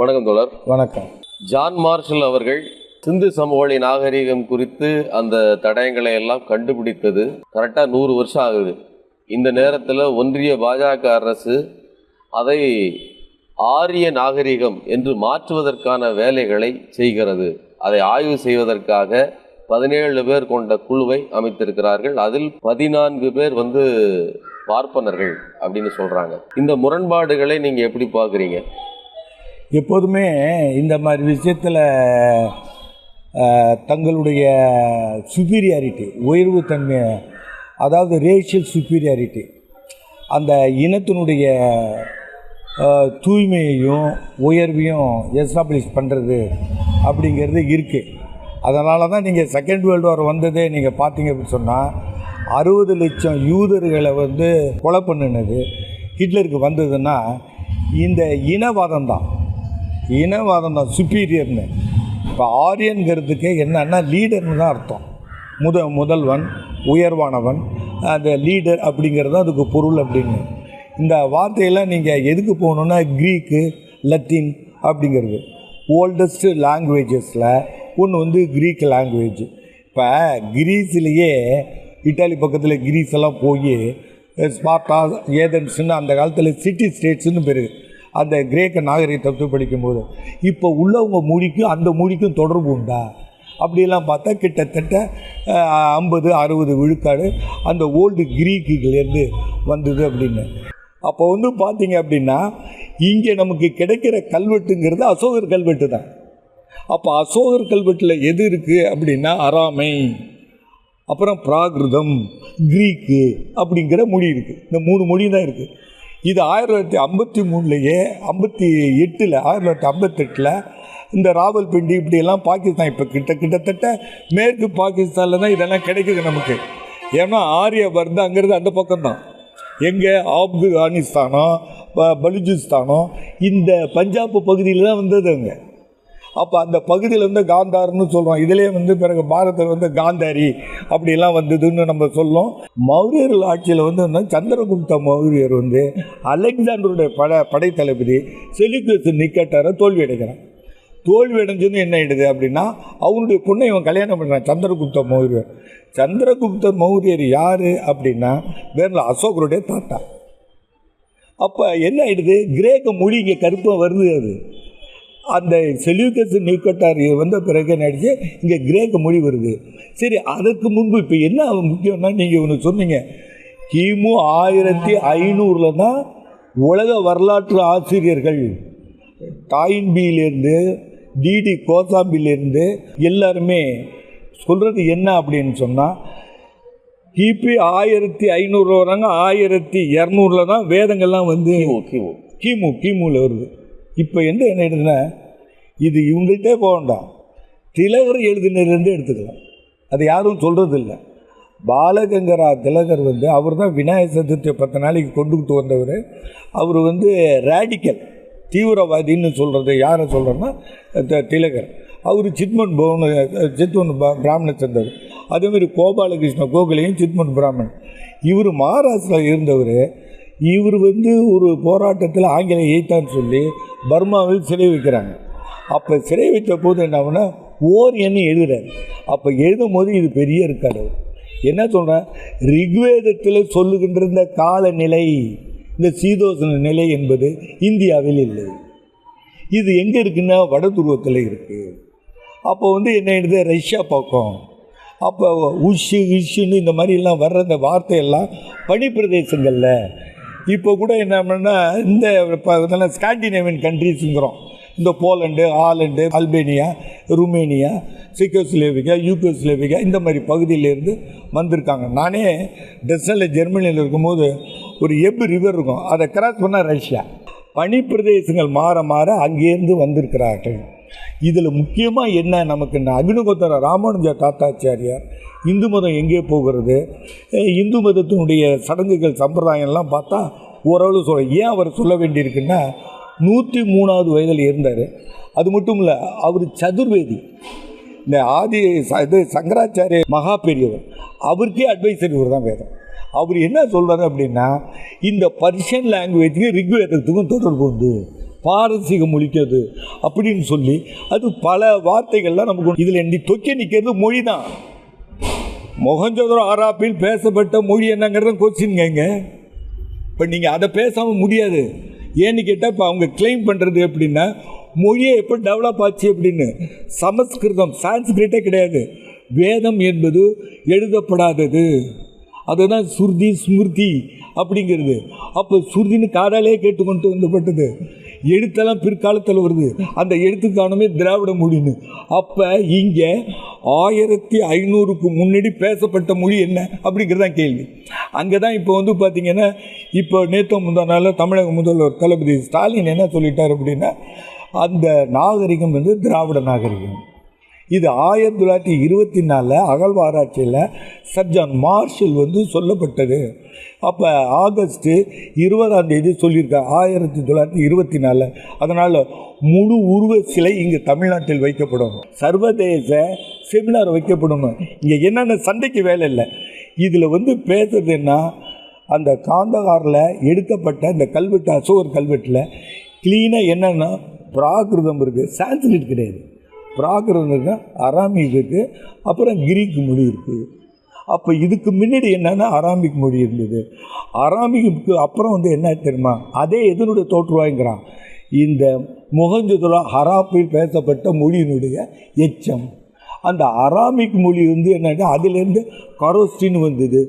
வணக்கம் தோழர். வணக்கம். ஜான் மார்ஷல் அவர்கள் சிந்து சமவெளி நாகரிகம் குறித்து அந்த தடயங்களை எல்லாம் கண்டுபிடித்தது. கரெக்டாக நூறு வருஷம் ஆகுது. இந்த நேரத்தில் ஒன்றிய பாஜக அரசு அதை ஆரிய நாகரிகம் என்று மாற்றுவதற்கான வேலைகளை செய்கிறது. அதை ஆய்வு செய்வதற்காக பதினேழு பேர் கொண்ட குழுவை அமைத்திருக்கிறார்கள். அதில் பதினான்கு பேர் வந்து பார்ப்பனர்கள் அப்படின்னு சொல்றாங்க. இந்த முரண்பாடுகளை நீங்க எப்படி பார்க்குறீங்க? எப்போதுமே இந்த மாதிரி விஷயத்தில் தங்களுடைய சுப்பீரியாரிட்டி உயர்வு தன்மை அதாவது ரேஷியல் சுப்பீரியாரிட்டி அந்த இனத்தினுடைய தூய்மையையும் உயர்வையும் எஸ்டாப்ளிஷ் பண்ணுறது அப்படிங்கிறது இருக்குது அதனால தான் நீங்கள் செகண்ட் வேர்ல்டு வார் வந்ததே நீங்கள் பார்த்தீங்க அப்படின்னு சொன்னால் அறுபது லட்சம் யூதர்களை வந்து கொலை பண்ணினது ஹிட்லருக்கு வந்ததுன்னா இந்த இனவாதம் தான் இனவாதம் தான் சுப்பீரியர்னு இப்போ ஆரியன்கிறதுக்கு என்னன்னா லீடர்னு தான் அர்த்தம். முத முதல்வன் உயர்வானவன் அந்த லீடர் அப்படிங்கிறது தான் அதுக்கு பொருள் அப்படின்னு. இந்த வார்த்தையெல்லாம் நீங்கள் எதுக்கு போகணுன்னா க்ரீக்கு லத்தீன் அப்படிங்கிறது. ஓல்டஸ்ட் லாங்குவேஜஸில் ஒன்று வந்து க்ரீக் லாங்குவேஜ் இப்போ கிரீஸ்லேயே இட்டாலி பக்கத்தில் கிரீஸ் எல்லாம் போய் ஸ்பார்ட்டா ஏதென்ஸ்னு அந்த காலத்தில் சிட்டி ஸ்டேட்ஸ்னு பேர். அந்த கிரேக்க நாகரிகத்தை படிக்கும்போது இப்போ உள்ளவங்க மொழிக்கும் அந்த மொழிக்கும் தொடர்பு உண்டா? அப்படியெல்லாம் பார்த்தா கிட்டத்தட்ட ஐம்பது அறுபது விழுக்காடு அந்த ஓல்டு கிரீக்குலேருந்து வந்தது அப்படின்னு. அப்போ வந்து பார்த்தீங்க அப்படின்னா இங்கே நமக்கு கிடைக்கிற கல்வெட்டுங்கிறது அசோகர் கல்வெட்டு தான். அப்போ அசோகர் கல்வெட்டில் எது இருக்குது அப்படின்னா அராமை அப்புறம் பிராகிருதம் கிரீக்கு அப்படிங்கிற மொழி இருக்குது இந்த மூணு மொழி தான் இருக்குது இது ஆயிரத்தி தொள்ளாயிரத்தி ஐம்பத்தி மூணுலேயே ஐம்பத்தி எட்டில் ஆயிரத்தி தொள்ளாயிரத்தி ஐம்பத்தெட்டில் இந்த ராவல்பிண்டி இப்படியெல்லாம் பாகிஸ்தான் இப்போ கிட்ட கிட்டத்தட்ட மேற்கு பாகிஸ்தானில் தான் இதெல்லாம் கிடைக்குது நமக்கு. ஏன்னா ஆரிய அங்கேருந்து அந்த பக்கம்தான். எங்கே? ஆப்கானிஸ்தானோ ப- இந்த பஞ்சாப் பகுதியில் தான் வந்தது அங்கே. அப்போ அந்த பகுதியில் வந்து காந்தார்னு சொல்கிறோம் இதிலே வந்து பிறகு பாரதத்தில் வந்து காந்தாரி அப்படிலாம் வந்ததுன்னு நம்ம சொல்லும் மௌரியர்கள் ஆட்சியில் வந்து என்ன, சந்திரகுப்த மௌரியர் வந்து அலெக்சாண்டருடைய பட படைத்தளபதி செலிகஸ் நிக்கட்டாரை தோல்வி அடைக்கிறான் தோல்வி அடைஞ்சது என்ன ஆயிடுது அப்படின்னா அவனுடைய பொண்ணை இவன் கல்யாணம் பண்ணுறான் சந்திரகுப்த மௌரியர். சந்திரகுப்த மௌரியர் யார் அப்படின்னா வேறு அசோகருடைய தாத்தா. அப்போ என்ன ஆயிடுது? கிரேக்க மொழி இங்கே கருப்பாக வருது அது. அந்த செல்யூக்கஸ் நியூக்கட்டார் வந்த பிறகு என்ன ஆயிடுச்சு? இங்கே கிரேக்க மொழி வருது. சரி அதற்கு முன்பு இப்போ என்ன முக்கியம்னா நீங்கள் ஒன்று சொன்னீங்க. கிமு ஆயிரத்தி ஐநூறில் தான் உலக வரலாற்று ஆசிரியர்கள் டாயின்பியிலேருந்து டிடி கோசாம்பிலேருந்து எல்லாருமே சொல்கிறது என்ன அப்படின்னு சொன்னால் கிபி ஆயிரத்தி ஐநூறு வராங்க ஆயிரத்தி இரநூறுல தான் வேதங்கள்லாம் வந்து கிமு கிமு. கிமு கிமுவில் வருது. இப்போ என்ன என்ன எழுதுனா? இது இவங்கள்ட்டே போக வேண்டாம். திலகர் எழுதினதுலேருந்து எடுத்துக்கலாம். அது யாரும் சொல்கிறதில்ல பாலகங்கரா திலகர் வந்து அவர் தான் விநாயகர் சதுர்த்தியை பத்து நாளைக்கு கொண்டுகிட்டு வந்தவர். அவர் வந்து ரேடிக்கல் தீவிரவாதின்னு சொல்கிறது யாரை சொல்கிறேன்னா த- திலகர். அவர் சித்மன் பவன் சித்மன் பிராமண சேர்ந்தவர். அதேமாதிரி கோபாலகிருஷ்ண கோகலையும் சித்மன் பிராமணன். இவர் மகாராஷ்டிராவில் இருந்தவர். இவர் வந்து ஒரு போராட்டத்தில் ஆங்கிலம் எய்த்தான்னு சொல்லி பர்மாவில் சிறை வைக்கிறாங்க. அப்போ சிறை வைத்த போது என்ன ஓர் எண்ணு எழுதுறாரு. அப்போ எழுதும் போது இது பெரிய இருக்காது. என்ன சொல்கிறேன் ரிக்வேதத்தில் சொல்லுகின்ற இந்த காலநிலை இந்த சீதோசன நிலை என்பது இந்தியாவில் இல்லை. இது எங்கே இருக்குன்னா வட துருவத்தில் இருக்குது அப்போ வந்து என்ன எழுது ரஷ்யா பக்கம். அப்போ உஷு இஷுன்னு இந்த மாதிரிலாம் வர்ற அந்த வார்த்தையெல்லாம் பனிப்பிரதேசங்களில் இப்போ கூட என்ன பண்ணா இந்த ஸ்காண்டினேவியன் கண்ட்ரிஸுங்கிறோம். இந்த Poland Holland Albania Romania Czechoslovakia Yugoslavia இந்த மாதிரி பகுதியிலேருந்து வந்திருக்காங்க. நானே டெஸ்னில் ஜெர்மனியில் இருக்கும்போது ஒரு எப் ரிவர் இருக்கும். அதை கிராஸ் பண்ணால் ரஷ்யா. பனிப்பிரதேசங்கள் மாற மாற அங்கேருந்து வந்திருக்கிறார்கள். இதில் முக்கியமாக என்ன? நமக்கு இந்த அபிநகோத்தர ராமானுஜ தாத்தாச்சாரியார் இந்து மதம் எங்கே போகிறது? இந்து மதத்தினுடைய சடங்குகள் சம்பிரதாயம்லாம் பார்த்தா ஓரளவு சொல்ல ஏன் அவர் சொல்ல வேண்டியிருக்குன்னா நூற்றி மூணாவது வயதில் இருந்தார் அது மட்டும் இல்லை அவர் சதுர்வேதி. இந்த ஆதி இது சங்கராச்சாரிய மகா பெரியவர். அவருக்கே அட்வைசரி இவர் தான் வேதம் அவர் என்ன சொல்கிறார் அப்படின்னா இந்த பர்ஷியன் லாங்குவேஜுக்கு ரிக்வேதத்துக்கும் தொடர்பு உண்டு. பாரசீக மொழிக்கிறது அப்படின்னு சொல்லி அது பல வார்த்தைகள்லாம் நமக்கு இதில் நீ தொக்கி நிற்கிறது மொழி தான் மொகஞ்சதுரம் ஆராப்பில் பேசப்பட்ட மொழி என்னங்கிறத கொஸ்டின்ங்க இப்போ நீங்கள் அதை பேசாமல் முடியாது. ஏன்னு கேட்டால் இப்போ அவங்க கிளைம் பண்ணுறது எப்படின்னா மொழியை எப்போ டெவலப் ஆச்சு அப்படின்னு. சமஸ்கிருதம் சான்ஸ்கிரிட்டே கிடையாது. வேதம் என்பது எழுதப்படாதது. அதுதான் சுருதி ஸ்மிருதி அப்படிங்கிறது. அப்போ சுருதின்னு காதாலே கேட்டுக்கொண்டு வந்தப்பட்டது. எழுத்தெல்லாம் பிற்காலத்தில் வருது. அந்த எழுத்துக்கானமே திராவிட மொழின்னு. அப்போ இங்கே ஆயிரத்தி ஐநூறுக்கு முன்னாடி பேசப்பட்ட மொழி என்ன? அப்படிங்கிறது தான் கேள்வி. அங்கே தான் இப்போ வந்து பார்த்திங்கன்னா இப்போ நேற்று முந்தா நாள் தமிழக முதல்வர் தளபதி ஸ்டாலின் என்ன சொல்லிட்டார் அப்படின்னா அந்த நாகரிகம் வந்து திராவிட நாகரிகம். இது ஆயிரத்தி தொள்ளாயிரத்தி இருபத்தி நாலில் அகழ்வாராய்ச்சியில் சர்ஜான் மார்ஷல் வந்து சொல்லப்பட்டது. அப்போ ஆகஸ்ட்டு இருபதாம் தேதி சொல்லியிருக்காங்க ஆயிரத்தி தொள்ளாயிரத்தி இருபத்தி நாலில். அதனால் முழு உருவ சிலை இங்கே தமிழ்நாட்டில் வைக்கப்படும். சர்வதேச செமினார் வைக்கப்படணும் இங்கே என்னென்ன சண்டைக்கு வேலை இல்லை. இதில் வந்து பேசுறது என்ன அந்த காந்தகாரில் எடுக்கப்பட்ட இந்த கல்வெட்டு அசோகர் கல்வெட்டில் க்ளீனாக என்னென்னா பிராகிருதம் இருக்குது சான்ஸ்கிரிட் கிடையாது. பிராகிருதம் அராமிக்கு இருக்குது அப்புறம் கிரீக் மொழி இருக்குது அப்போ இதுக்கு முன்னாடி என்னென்னா அராமிக் மொழி இருந்தது. அராமிக்கு அப்புறம் வந்து என்ன தெரியுமா? அதே எதனுடைய தோற்றுவாய்ங்கிறான் இந்த முகஞ்சதுரா ஹராப்பில் பேசப்பட்ட மொழியினுடைய எச்சம். அந்த அராமிக் மொழி வந்து என்னன்னா அதுலேருந்து கரோஸ்டின்னு வந்தது.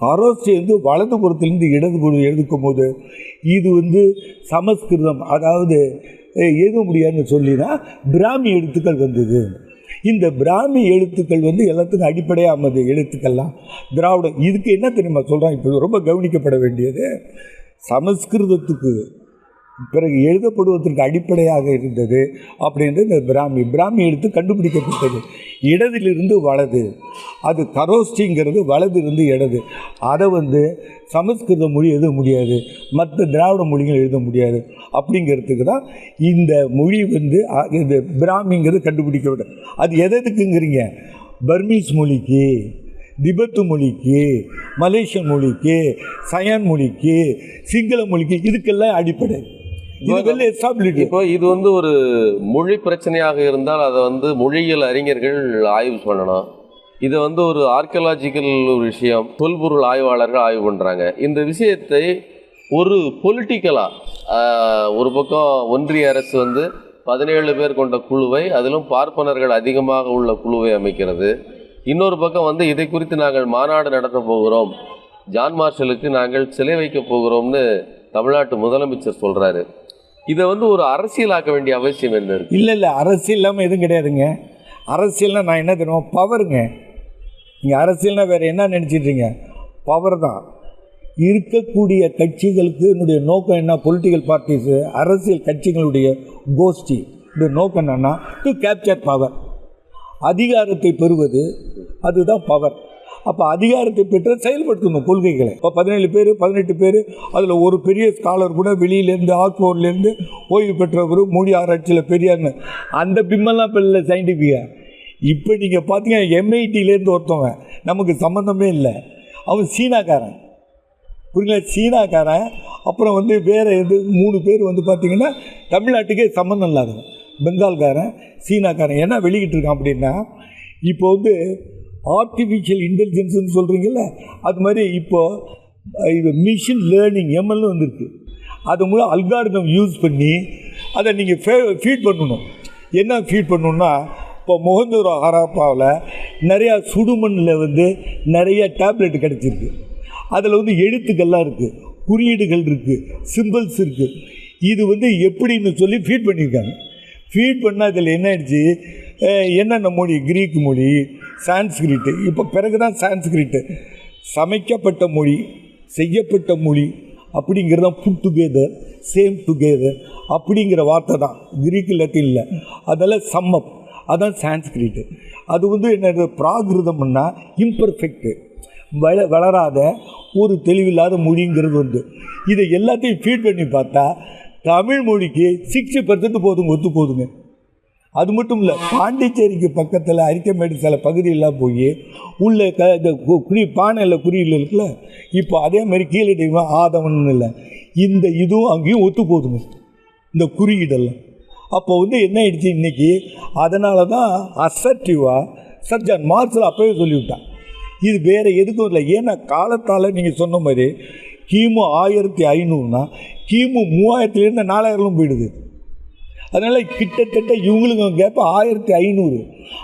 கரோஸ்டி வந்து வலது புறத்துலேருந்து இடது புறம் எழுதுக்கும் போது இது வந்து சமஸ்கிருதம் அதாவது எழுத முடியாதுன்னு சொல்லினா பிராமி எழுத்துக்கள் வந்தது. இந்த பிராமி எழுத்துக்கள் வந்து எல்லாத்துக்கும் அடிப்படையாக அமைது எழுத்துக்கள்லாம். திராவிடம் இதுக்கு என்ன தெரியுமா சொல்கிறான் இப்போ ரொம்ப கவனிக்கப்பட வேண்டியது. சமஸ்கிருதத்துக்கு பிறகு எழுதப்படுவதற்கு அடிப்படையாக இருந்தது அப்படின்றது இந்த பிராமி. பிராமி எடுத்து கண்டுபிடிக்கப்பட்டது. இடதிலிருந்து வலது. அது கரோஸ்டிங்கிறது வலது இருந்து இடது. அதை வந்து சமஸ்கிருத மொழி எழுத முடியாது. மற்ற திராவிட மொழிகள் எழுத முடியாது. அப்படிங்கிறதுக்கு தான் இந்த மொழி வந்து இந்த பிராமிங்கிறது கண்டுபிடிக்கப்பட்டது. அது எதுக்குங்கிறீங்க? பர்மீஸ் மொழிக்கு திபெத்து மொழிக்கு மலேசிய மொழிக்கு சயான் மொழிக்கு சிங்கள மொழிக்கு இதுக்கெல்லாம் அடிப்படை. இப்போ இது வந்து ஒரு மொழி பிரச்சனையாக இருந்தால் அதை வந்து மொழியியல் அறிஞர்கள் ஆய்வு பண்ணணும். இதை வந்து ஒரு ஆர்கியலாஜிக்கல் ஒரு விஷயம் தொல்பொருள் ஆய்வாளர்கள் ஆய்வு பண்ணுறாங்க இந்த விஷயத்தை ஒரு பொலிட்டிக்கலாக ஒரு பக்கம் ஒன்றிய அரசு வந்து பதினேழு பேர் கொண்ட குழுவை அதிலும் பார்ப்பனர்கள் அதிகமாக உள்ள குழுவை அமைக்கிறது. இன்னொரு பக்கம் வந்து இதை குறித்து நாங்கள் மாநாடு நடத்த போகிறோம். ஜான் மார்ஷலுக்கு நாங்கள் சிலை வைக்க போகிறோம்னு தமிழ்நாட்டு முதலமைச்சர் சொல்கிறாரு இதை வந்து ஒரு அரசியலாக்க வேண்டிய அவசியம் என்ன இருக்கு? இல்லை இல்லை அரசியல் இல்லாமல் எதுவும் கிடையாதுங்க. அரசியல்னா நான் என்ன தெரியுமா? பவருங்க. நீங்கள் அரசியல்னா வேறு என்ன நினச்சிட்றீங்க? பவர் தான். இருக்கக்கூடிய கட்சிகளுக்கு என்னுடைய நோக்கம் என்ன? பொலிட்டிக்கல் பார்ட்டிஸு அரசியல் கட்சிகளுடைய கோஷ்டி இந்த நோக்கம் என்னன்னா டு கேப்சர் பவர் அதிகாரத்தை பெறுவது அதுதான் பவர் அப்போ அதிகாரத்தை பெற்று செயல்படுத்தணும் கொள்கைகளை. இப்போ பதினேழு பேர் பதினெட்டு பேர் அதில் ஒரு பெரிய ஸ்காலர் கூட வெளியிலேருந்து ஆக்ஸ்போர்ட்லேருந்து ஓய்வு பெற்றவர் மொழி ஆராய்ச்சியில் பெரியார்னு அந்த பிம்மெல்லாம் இப்போ இல்லை சயின்டிஃபிக்காக இப்போ நீங்கள் பார்த்தீங்கன்னா எம்ஐடியிலேருந்து ஒருத்தவங்க நமக்கு சம்மந்தமே இல்லை. அவன் சீனாக்காரன். புரியுங்களா சீனாக்காரன். அப்புறம் வந்து வேறு எது மூணு பேர் வந்து பார்த்திங்கன்னா தமிழ்நாட்டுக்கே சம்மந்தம் இல்லாதவன். பெங்கால்காரன் சீனாக்காரன். என்ன வெளியிட்டிருக்கான் அப்படின்னா இப்போ வந்து ஆர்டிஃபிஷியல் இன்டெலிஜென்ஸ்னு சொல்கிறீங்கல்ல அது மாதிரி இப்போது இது மிஷின் லேர்னிங் எம்எல்னு வந்திருக்கு. அது மூலம் அல்காரிதம் யூஸ் பண்ணி அதை நீங்கள் ஃபே ஃபீட் பண்ணணும். என்ன ஃபீட் பண்ணணுன்னா இப்போ முகந்தூர் ஹராப்பாவில் நிறையா சுடுமண்ணில் வந்து நிறைய டேப்லெட் கிடச்சிருக்கு. அதில் வந்து எழுத்துக்கள்லாம் இருக்குது குறியீடுகள் இருக்குது சிம்பிள்ஸ் இருக்குது இது வந்து எப்படின்னு சொல்லி ஃபீட் பண்ணியிருக்காங்க. ஃபீட் பண்ணால் அதில் என்ன ஆயிடுச்சு? என்னென்ன மொழி? கிரீக் மொழி சான்ஸ்கிரிட்டு. இப்போ பிறகு தான் சான்ஸ்கிரிட்டு. சமைக்கப்பட்ட மொழி செய்யப்பட்ட மொழி அப்படிங்கிறது தான் புட் டுகெதர் சேம் டுகெதர் அப்படிங்கிற வார்த்தை தான். கிரீக் இல்லை அதெல்லாம் சம்மப் அதான் சான்ஸ்கிரிட்டு. அது வந்து என்னது? பிராகிருதம்னா இம்பர்ஃபெக்ட்டு வள வளராத ஒரு தெளிவில்லாத மொழிங்கிறது வந்து இதை எல்லாத்தையும் ஃபீட் பண்ணி பார்த்தா தமிழ் மொழிக்கு சிக்ஸ்டி பர்சன்ட் போதுங்க ஒத்து போதுங்க. அது மட்டும் இல்லை பாண்டிச்சேரிக்கு பக்கத்தில் அரிக்கமேடு சில பகுதியெல்லாம் போய் உள்ள க இந்த கு- குறி பானையில் குறியில் இருக்குல்ல இப்போ அதே மாதிரி கீழே தெய்வம் ஆதவன் இல்லை. இந்த இதுவும் அங்கேயும் ஒத்து போதுங்க இந்த குறியீடெல்லாம் அப்போ வந்து என்ன ஆயிடுச்சு இன்றைக்கி அதனால தான் அசர்டிவாக சர்ஜான் மார்க்ஸில் அப்போவே சொல்லிவிட்டான். இது வேறு எதுக்கும் இல்லை. ஏன்னா காலத்தால் நீங்கள் சொன்ன மாதிரி கிமு ஆயிரத்தி ஐநூறுனா கிமு மூவாயிரத்துலேருந்து நாலாயிரம் போயிடுது. அதனால் கிட்டத்தட்ட இவங்களுக்கு கேப் ஆயிரத்தி ஐநூறு.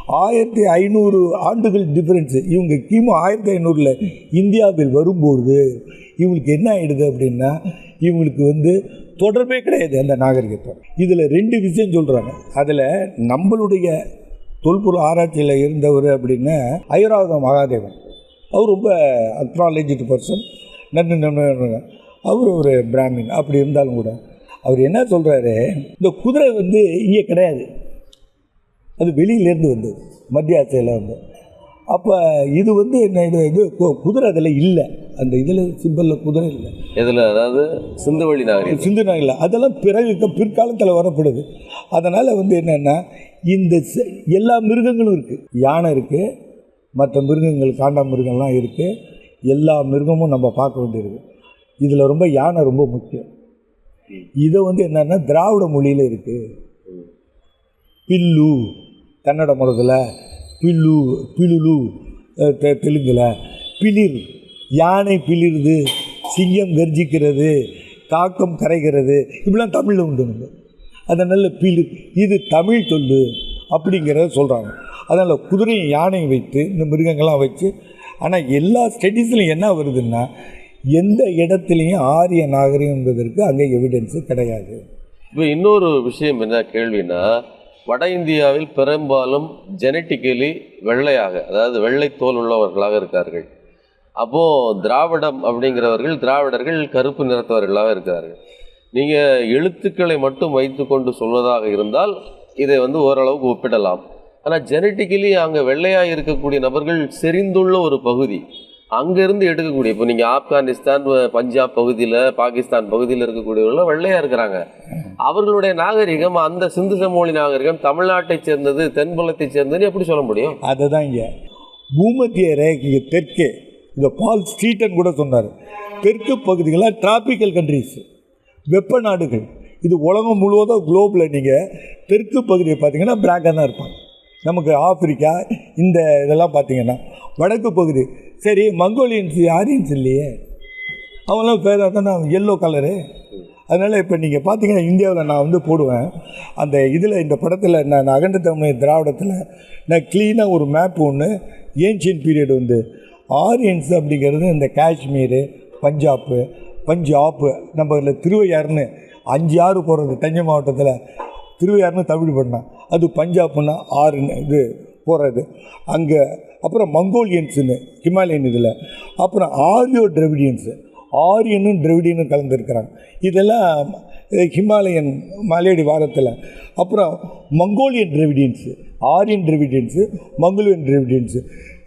ஆயிரத்தி ஐநூறு ஆண்டுகள் டிஃப்ரென்ஸு இவங்க கிமு ஆயிரத்தி ஐநூறில் இந்தியாவில் வரும்போது இவங்களுக்கு என்ன ஆகிடுது அப்படின்னா இவங்களுக்கு வந்து தொடர்பே கிடையாது அந்த நாகரிகத்தோட. இதில் ரெண்டு விஷயம் சொல்கிறாங்க அதில் நம்மளுடைய தொல்பொருள் ஆராய்ச்சியில் இருந்தவர் அப்படின்னா ஐராவத மகாதேவன். அவர் ரொம்ப அக்னாலேஜ்டு பர்சன் நன்று நன்று. அவர் ஒரு பிராமின். அப்படி இருந்தாலும் கூட அவர் என்ன சொல்கிறாரு இந்த குதிரை வந்து இங்கே கிடையாது. அது வெளியிலேருந்து வந்தது மத்திய ஆசியாவில் வந்து. அப்போ இது வந்து என்ன இது குதிரை அதில் இல்லை. அந்த இதில் சிம்பிளில் குதிரை இல்லை. இதில் அதாவது சிந்துவெளி நாகரிகம் சிந்து இல்லை அதெல்லாம் பிறகு பிற்காலத்தில் வரப்படுது. அதனால் வந்து என்னென்னா இந்த எல்லா மிருகங்களும் இருக்குது யானை இருக்குது மற்ற மிருகங்கள் காண்டா மிருகம்லாம் இருக்குது எல்லா மிருகமும் நம்ம பார்க்க வேண்டியிருக்கு இதில் ரொம்ப யானை ரொம்ப முக்கியம். இதை வந்து என்னென்னா திராவிட மொழியில் இருக்குது பில்லு கன்னட மொழத்தில் பில்லு பிலுலு தெலுங்கில் பிளிர் யானை பிளிருது சிங்கம் கர்ஜிக்கிறது காக்கம் கரைகிறது இப்படிலாம் தமிழில் உண்டு நம்ம. அதனால் பிளு இது தமிழ் சொல்லு அப்படிங்கிறத சொல்கிறாங்க அதனால் குதிரையும் யானையும் வைத்து இந்த மிருகங்கள்லாம் வச்சு ஆனால் எல்லா ஸ்டடீஸ்லையும் என்ன வருதுன்னா எந்த இடத்துலையும் ஆரிய நாகரிகம் என்பதற்கு அங்கே எவிடன்ஸு கிடையாது. இப்போ இன்னொரு விஷயம் என்ன கேள்வினா வட இந்தியாவில் பெரும்பாலும் ஜெனட்டிக்கலி வெள்ளையாக அதாவது வெள்ளை தோல் உள்ளவர்களாக இருக்கார்கள். அப்போது திராவிடம் அப்படிங்கிறவர்கள் திராவிடர்கள் கருப்பு நிறத்தவர்களாக இருக்கிறார்கள். நீங்கள் எழுத்துக்களை மட்டும் வைத்துக்கொண்டு சொல்வதாக இருந்தால் இதை வந்து ஓரளவுக்கு ஒப்பிடலாம். ஆனால் ஜெனட்டிக்கலி அங்கே வெள்ளையாக இருக்கக்கூடிய நபர்கள் செறிந்துள்ள ஒரு பகுதி. அங்கேருந்து எடுக்கக்கூடிய இப்போ நீங்கள் ஆப்கானிஸ்தான் பஞ்சாப் பகுதியில் பாகிஸ்தான் பகுதியில் இருக்கக்கூடியவர்கள் வெள்ளையாக இருக்கிறாங்க. அவர்களுடைய நாகரிகம் அந்த சிந்து சமவெளி நாகரிகம் தமிழ்நாட்டை சேர்ந்தது தென்புலத்தை சேர்ந்ததுன்னு எப்படி சொல்ல முடியும்? அதை தான் இங்கே. பூமத்திய ரேகைக்கு தெற்கே இந்த பால் ஸ்ட்ரீட்டன் கூட சொன்னார். தெற்கு பகுதிகளாக டிராபிக்கல் கண்ட்ரிஸ் வெப்ப நாடுகள். இது உலகம் முழுவதும் குளோபில் நீங்கள் தெற்கு பகுதியை பார்த்தீங்கன்னா பிளாக்காக தான் இருப்பாங்க. நமக்கு ஆப்பிரிக்கா இந்த இதெல்லாம் பார்த்தீங்கன்னா வடக்கு பகுதி. சரி மங்கோலியன்ஸ் ஆரியன்ஸ் இல்லையே. அவங்களாம் பேர் நான் எல்லோ கலரு அதனால் இப்போ நீங்கள் பார்த்தீங்கன்னா இந்தியாவில் நான் வந்து போடுவேன். அந்த இதில் இந்த படத்தில் நான் அகண்ட தமிழ் திராவிடத்தில் நான் க்ளீனாக ஒரு மேப் ஒன்று ஏன்ஷியன் பீரியட் வந்து. ஆரியன்ஸ் அப்படிங்கிறது இந்த காஷ்மீர் பஞ்சாப்பு பஞ்சாப்பு. நம்ம இதில் திருவையாறுன்னு அஞ்சு ஆறு போகிறது தஞ்சை மாவட்டத்தில். திருவையாறுன்னு தமிழ் பண்ணேன் அது பஞ்சாப்னா ஆறுன்னு இது போகிறது அங்கே அப்புறம் மங்கோலியன்ஸுன்னு ஹிமாலயன் இதில். அப்புறம் ஆரியோ டிரவிடியன்ஸு ஆரியனும் டிரவிடியனும் கலந்துருக்கிறாங்க. இதெல்லாம் ஹிமாலயன் மலையடி வாரத்தில். அப்புறம் Mongolian Dravidians Aryan Dravidians Mongolian Dravidians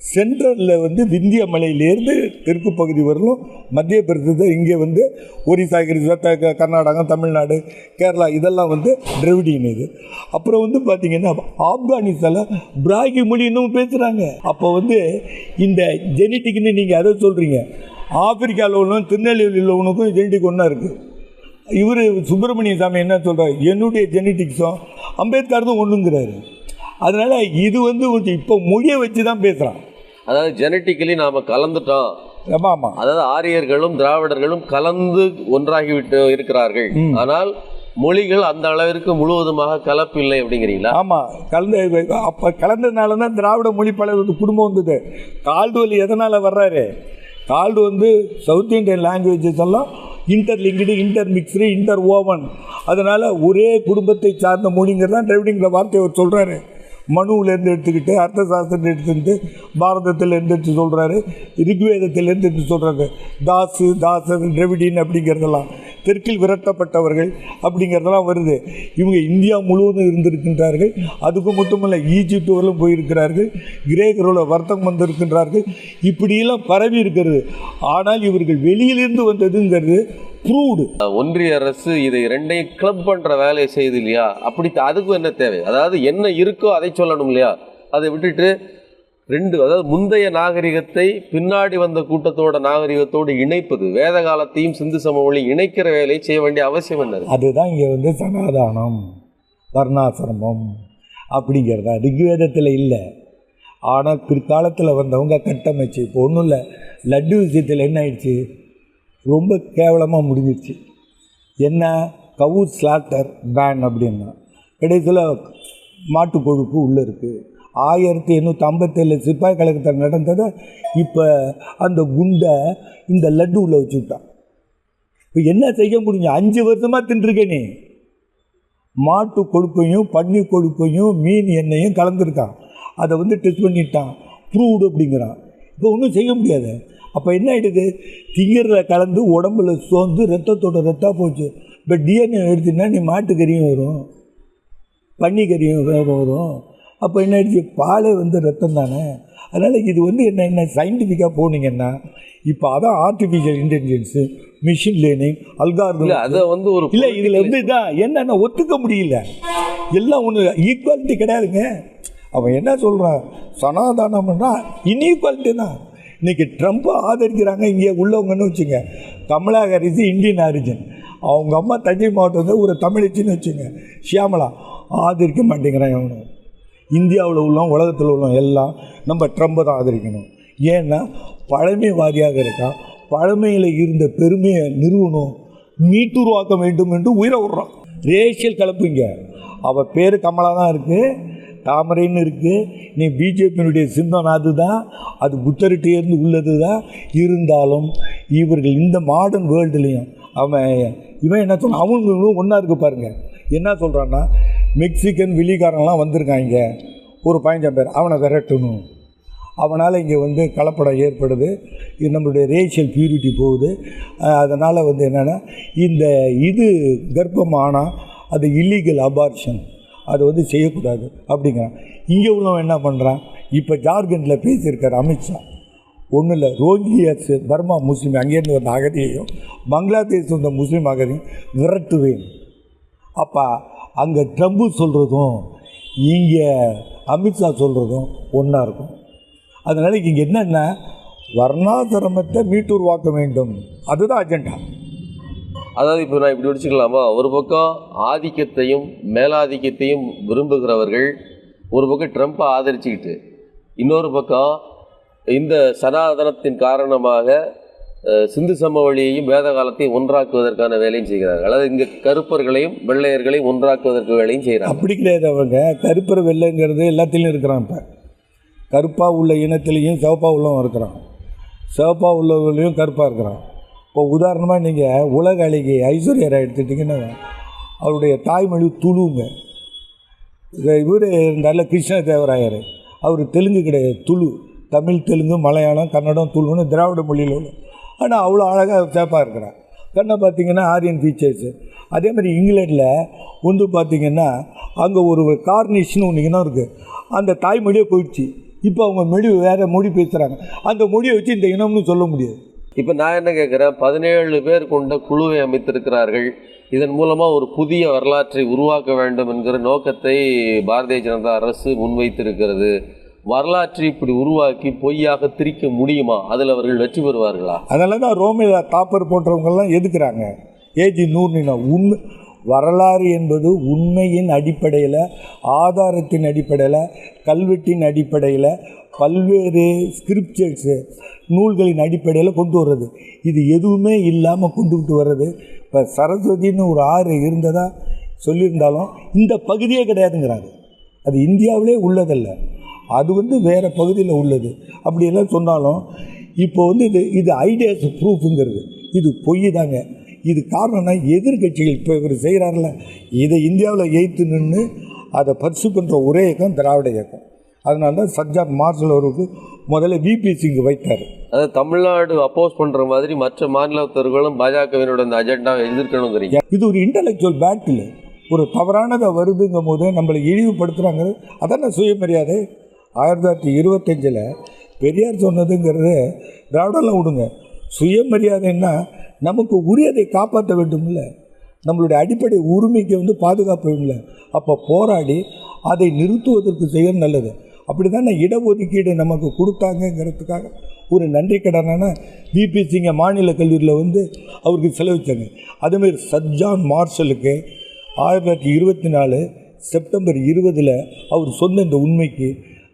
சென்ட்ரலில் வந்து விந்திய மலையிலேருந்து தெற்கு பகுதி வரலும் மத்திய பிரதேச இங்கே வந்து ஒரிசா கிரிசா த- கர்நாடகம் தமிழ்நாடு கேரளா இதெல்லாம் வந்து திரவிடியன் இது. அப்புறம் வந்து பார்த்திங்கன்னா ஆப்கானிஸ்தானில் பிராகி மொழி இன்னும் பேசுகிறாங்க அப்போ வந்து இந்த ஜெனட்டிக்னு நீங்கள் அதை சொல்கிறீங்க ஆப்பிரிக்காவில் உள்ளவன் திருநெல்வேலியில் உள்ளவனுக்கும் ஜெனட்டிக் ஒன்றா இருக்குது இவர் சுப்பிரமணிய சாமி என்ன சொல்கிறார் என்னுடைய ஜெனட்டிக்ஸும் அம்பேத்கர் தான் ஒன்றுங்கிறாரு அதனால் இது வந்து இப்போ மொழியை வச்சு தான் பேசுகிறான் அதாவது ஜெனட்டிக்கலி நாம கலந்துட்டோம் அதாவது ஆரியர்களும் திராவிடர்களும் கலந்து ஒன்றாகிவிட்டு இருக்கிறார்கள். ஆனால் மொழிகள் அந்த அளவிற்கு முழுவதுமாக கலப்பில்லை அப்படிங்கிறீங்களா? ஆமாம் கலந்து அப்போ கலந்ததுனால தான் திராவிட மொழி பழகு குடும்பம் வந்தது. கால்டுவல் எதனால் வர்றாரு? கால்டு வந்து சவுத் இந்தியன் லாங்குவேஜஸ் எல்லாம் interlinked intermixed interwoven அதனால் ஒரே குடும்பத்தை சார்ந்த மொழிங்கிறது தான் டிரைவிடிங்கிற வார்த்தையை அவர் சொல்கிறாரு மனுவிலேருந்து எடுத்துக்கிட்டு அர்த்த சாஸ்திரத்தை எடுத்துக்கிட்டு பாரதத்திலேருந்து எடுத்து சொல்கிறாரு ரிக்வேதத்திலேருந்து எடுத்து சொல்கிறாரு தாசு தாசன் டிரவிடின் அப்படிங்கிறதெல்லாம். தெற்கில் விரட்டப்பட்டவர்கள் அப்படிங்கிறதெல்லாம் வருது. இவங்க இந்தியா முழுவதும் இருந்திருக்கின்றார்கள். அதுக்கு மட்டுமல்ல ஈஜிப்ட் வரலும் போயிருக்கிறார்கள். கிரேக்கரோட வர்த்தகம் வந்திருக்கின்றார்கள். இப்படியெல்லாம் பரவி இருக்கிறது. ஆனால் இவர்கள் வெளியிலிருந்து வந்ததுங்கிறது ப்ரூவ்டு. ஒன்றிய அரசு இதை ரெண்டையும் கிளப் பண்ணுற வேலையை செய்யுது இல்லையா? அப்படி அதுக்கும் என்ன தேவை? அதாவது என்ன இருக்கோ அதை சொல்லணும் இல்லையா? அதை விட்டுட்டு ரெண்டு அதாவது முந்தைய நாகரிகத்தை பின்னாடி வந்த கூட்டத்தோட நாகரிகத்தோடு இணைப்பது வேத காலத்தையும் சிந்து சமவெளி இணைக்கிற வேலையை செய்ய வேண்டிய அவசியம் என்ன? அதுதான் இங்கே வந்து சனாதானம் வர்ணாசிரமம் அப்படிங்கிறதா? ரிக்வேதத்தில் இல்லை. ஆனால் பிற்காலத்தில் வந்தவங்க கட்டமைச்சு இப்போ ஒன்றும் இல்லை. லட்டு விஷயத்தில் என்ன ஆயிடுச்சு? ரொம்ப கேவலமாக முடிஞ்சிடுச்சு என்ன? கவு ஸ்லாட்டர் பேன் அப்படின்னா கடைசியில் மாட்டு கொழுப்பு உள்ளே இருக்குது ஆயிரத்தி எண்ணூற்றி ஐம்பத்தேழு சிப்பாய் கழகத்தில் நடந்ததை இப்போ அந்த குண்டை இந்த லட்டு உள்ள வச்சு விட்டான் இப்போ என்ன செய்ய முடியும்? அஞ்சு வருஷமாக தின்றுருக்கேனே நீ. மாட்டு கொழுப்பையும் பன்னி கொழுப்பையும் மீன் எண்ணெயும் கலந்துருக்கான். அதை வந்து டெஸ்ட் பண்ணிட்டான். ப்ரூவ்டு அப்படிங்கிறான். இப்போ ஒன்றும் செய்ய முடியாது. அப்போ என்ன ஆகிடுது திங்கிறத கலந்து உடம்புல சோர்ந்து ரத்தத்தோட ரத்தம் போச்சு. இப்போ டிஎன்ஏ எடுத்தீங்கன்னா நீ மாட்டுக்கறியும் வரும். பன்னிக்கறியும் வரும். அப்போ என்ன ஆயிடுச்சு? பாலே வந்து ரத்தம் தானே? அதனால் இது வந்து என்ன என்ன சயின்டிஃபிக்காக போனீங்கன்னா இப்போ அதான் artificial intelligence machine learning algorithm அதை வந்து ஒரு இல்லை இதில் வந்து இதான் என்னென்ன ஒத்துக்க முடியல. எல்லாம் ஒன்று ஈக்குவாலிட்டி கிடையாதுங்க. அவன் என்ன சொல்கிறான் சனாதானம்னா இன்ஈக்குவாலிட்டி தான். இன்னைக்கு ட்ரம்ப்பை ஆதரிக்கிறாங்க இங்கே உள்ளவங்கன்னு வச்சுங்க. கமலா ஹாரிஸ் இந்தியன் ஆரிஜின் அவங்க அம்மா தஞ்சை மாவட்டத்தில் ஒரு தமிழச்சின்னு வச்சுங்க. ஷியாமலா ஆதரிக்க மாட்டேங்கிறான் அவனு இந்தியாவில் உள்ளவன் உலகத்தில் உள்ளவன் எல்லாம் நம்ம ட்ரம்பை தான் ஆதரிக்கணும். ஏன்னா பழமைவாதியாக இருக்கான். பழமையில் இருந்த பெருமையை நிறுவனம் மீட்டுருவாக்க வேண்டும் என்று உயிரை விடுறான். ரேஷியல் கலப்புங்க. அவள் பேர் கமலா தான் இருக்குது தாமரைன்னு இருக்குது நீ பிஜேபியினுடைய சிந்தம் அதுதான். அது புத்தர்கிட்டேருந்து உள்ளது தான் இருந்தாலும் இவர்கள் இந்த மாடர்ன் வேர்ல்டுலேயும் அவன் இவன் என்ன சொன்னான்? அவங்களும் ஒன்றா இருக்கு பாருங்கள் என்ன சொல்கிறான்னா மெக்சிகன் வெளிக்காரன்லாம் வந்திருக்காங்க. ஒரு பதினஞ்சாம் பேர் அவனை விரட்டணும். அவனால் இங்கே வந்து கலப்படம் ஏற்படுது. இது நம்மளுடைய ரேஷியல் பியூரிட்டி போகுது. அதனால் வந்து என்னென்னா இந்த இது கர்ப்பமானால் அது இல்லீகல் அபார்ஷன் அது வந்து செய்யக்கூடாது. அப்படிங்கிறான். இங்கே உள்ளவன் என்ன பண்ணுறான் இப்போ ஜார்க்கண்டில் பேசியிருக்கார் அமித்ஷா ஒன்றும் இல்லை. ரோஹிங்கியர்ஸ் பர்மா முஸ்லீம். அங்கேருந்து வந்த அகதியையும் பங்களாதேஷ் வந்த முஸ்லீம் அகதியும் விரட்டுவேன். அப்போ அங்கே ட்ரம்ப்பு சொல்கிறதும் இங்கே அமித்ஷா சொல்கிறதும் ஒன்றா இருக்கும். அதனால் இங்கே என்னென்ன வர்ணாசிரமத்தை மீட்டுருவாக்க வேண்டும். அதுதான் அஜெண்டா அதாவது இப்போ நான் இப்படி வச்சுக்கலாமா ஒரு பக்கம் ஆதிக்கத்தையும் மேலாதிக்கத்தையும் விரும்புகிறவர்கள் ஒரு பக்கம் ட்ரம்ப்பை ஆதரிச்சுக்கிட்டு இன்னொரு பக்கம் இந்த சனாதனத்தின் காரணமாக சிந்து சமவெளியையும் வேத காலத்தையும் ஒன்றாக்குவதற்கான வேலையும் செய்கிறார்கள். அதாவது இங்கே கருப்பர்களையும் வெள்ளையர்களையும் ஒன்றாக்குவதற்கு வேலையும் செய்கிறாங்க அப்படி கிடையாது அவங்க. கருப்பர் வெள்ளைங்கிறது எல்லாத்துலேயும் இருக்கிறான் இப்போ. கருப்பாக உள்ள இனத்துலேயும் சிவப்பாக உள்ளவன் இருக்கிறான். சிவப்பாக உள்ளவர்களையும் கருப்பாக இருக்கிறான். இப்போ உதாரணமாக நீங்கள் உலக அழகி ஐஸ்வர்யரை எடுத்துட்டிங்கன்னா அவருடைய தாய்மொழி துளுங்க. இவர் இருந்தால கிருஷ்ணதேவராயர். அவர் தெலுங்கு கிடையாது துளு. தமிழ் தெலுங்கு மலையாளம் கன்னடம் துளுன்னு திராவிட மொழியில் உள்ள ஆனால் அவ்வளோ அழகாக சேப்பாக இருக்கிறான் கண்ணை பார்த்தீங்கன்னா ஆரியன் ஃபீச்சர்ஸு அதே மாதிரி இங்கிலாண்டில் வந்து பார்த்திங்கன்னா அங்கே ஒரு கார்னிஷ்னு ஒன்று இனம் இருக்குது அந்த தாய்மொழியே போயிடுச்சு. இப்போ அவங்க மொழி வேறு மொழி பேசுகிறாங்க அந்த மொழியை வச்சு இந்த இனம்னு சொல்ல முடியாது. இப்போ நான் என்ன கேட்குறேன் பதினேழு பேர் கொண்ட குழுவை அமைத்திருக்கிறார்கள். இதன் மூலமாக ஒரு புதிய வரலாற்றை உருவாக்க வேண்டும் என்கிற நோக்கத்தை பாரதிய ஜனதா அரசு முன்வைத்திருக்கிறது. வரலாற்றை இப்படி உருவாக்கி பொய்யாக திரிக்க முடியுமா? அதில் அவர்கள் வெற்றி பெறுவார்களா? அதனால தான் ரோமில் தாப்பர் போன்றவங்கெல்லாம் எதுக்குறாங்க? ஏஜி நூறுனா உண்மை வரலாறு என்பது உண்மையின் அடிப்படையில் ஆதாரத்தின் அடிப்படையில் கல்வெட்டின் அடிப்படையில் பல்வேறு ஸ்கிரிப்சர்ஸு நூல்களின் அடிப்படையில் கொண்டு வர்றது. இது எதுவுமே இல்லாமல் கொண்டுக்கிட்டு வர்றது. இப்போ சரஸ்வதின்னு ஒரு ஆறு இருந்ததாக சொல்லியிருந்தாலும் இந்த பகுதியே கிடையாதுங்கிறாரு அது இந்தியாவிலே உள்ளதல்ல. அது வந்து வேறு பகுதியில் உள்ளது. அப்படியெல்லாம் சொன்னாலும் இப்போ வந்து இது இது ஐடியாஸ் ப்ரூஃபுங்கிறது இது பொய் தாங்க. இது காரணம்னா எதிர்கட்சிகள் இப்போ இவர் செய்கிறார்ல இதை இந்தியாவில் எய்த்து நின்று அதை பரிசு பண்ணுற ஒரே இயக்கம் திராவிட இயக்கம். அதனால தான் சஜ்ஜாத் மார்ஷல் அவருக்கு முதல்ல விபி சிங் வைத்தார். அதாவது தமிழ்நாடு அப்போஸ் பண்ணுற மாதிரி மற்ற மாநிலத்தவர்களும் பாஜகவினோட இந்த அஜெண்டாவை எதிர்க்கணுங்கிறீங்க. இது ஒரு இன்டலெக்சுவல் பேட்டில் ஒரு தவறானதை வருதுங்கும் போது நம்மளை இழிவுபடுத்துகிறாங்க அதான சுயமரியாதை? ஆயிரத்தி தொள்ளாயிரத்தி இருபத்தஞ்சில் பெரியார் சொன்னதுங்கிறது திராவிடலாம் விடுங்க சுயமரியாதைன்னா நமக்கு உரியதை காப்பாற்ற வேண்டும்ல. நம்மளுடைய அடிப்படை உரிமைக்கு வந்து பாதுகாப்பு இல்லை அப்போ போராடி அதை நிறுத்துவதற்கு செய்ய நல்லது. அப்படி தானே இடஒதுக்கீடு நமக்கு கொடுத்தாங்கங்கிறதுக்காக ஒரு நன்றி கடனான பிபி சிங்க மாநில கல்லூரியில் வந்து அவருக்கு செலவிச்சாங்க அதேமாரி சஜ்ஜான் மார்ஷலுக்கு ஆயிரத்தி தொள்ளாயிரத்தி இருபத்தி நாலு செப்டம்பர் இருபதில் அவர் சொன்ன இந்த உண்மைக்கு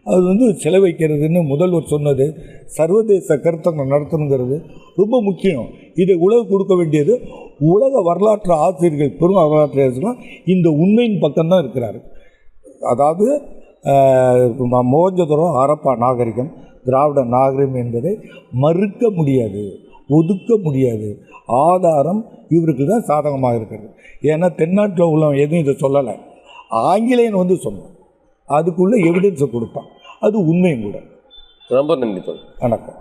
அது வந்து செலவைக்கிறதுன்னு முதல்வர் சொன்னது. சர்வதேச கருத்தங்கள் நடத்தணுங்கிறது ரொம்ப முக்கியம். இதை உலக கொடுக்க வேண்டியது உலக வரலாற்று ஆசிரியர்கள் பெரும் வரலாற்று ஆசிரியர்கள் இந்த உண்மையின் பக்கம்தான் இருக்கிறார். அதாவது அஹ், மோகஞ்சதுரம் ஹரப்பா நாகரிகம் திராவிட நாகரிகம் என்பதை மறுக்க முடியாது ஒதுக்க முடியாது. ஆதாரம் இவருக்கு தான் சாதகமாக இருக்கிறது. ஏன்னா தென்னாட்டில் உள்ளவன் எதுவும் இதை சொல்லலை. ஆங்கிலேயன் வந்து சொன்னான். அதுக்குள்ளே எவிடன்ஸை கொடுத்தான் அது உண்மையும் கூட. ரொம்ப நன்றி வணக்கம்.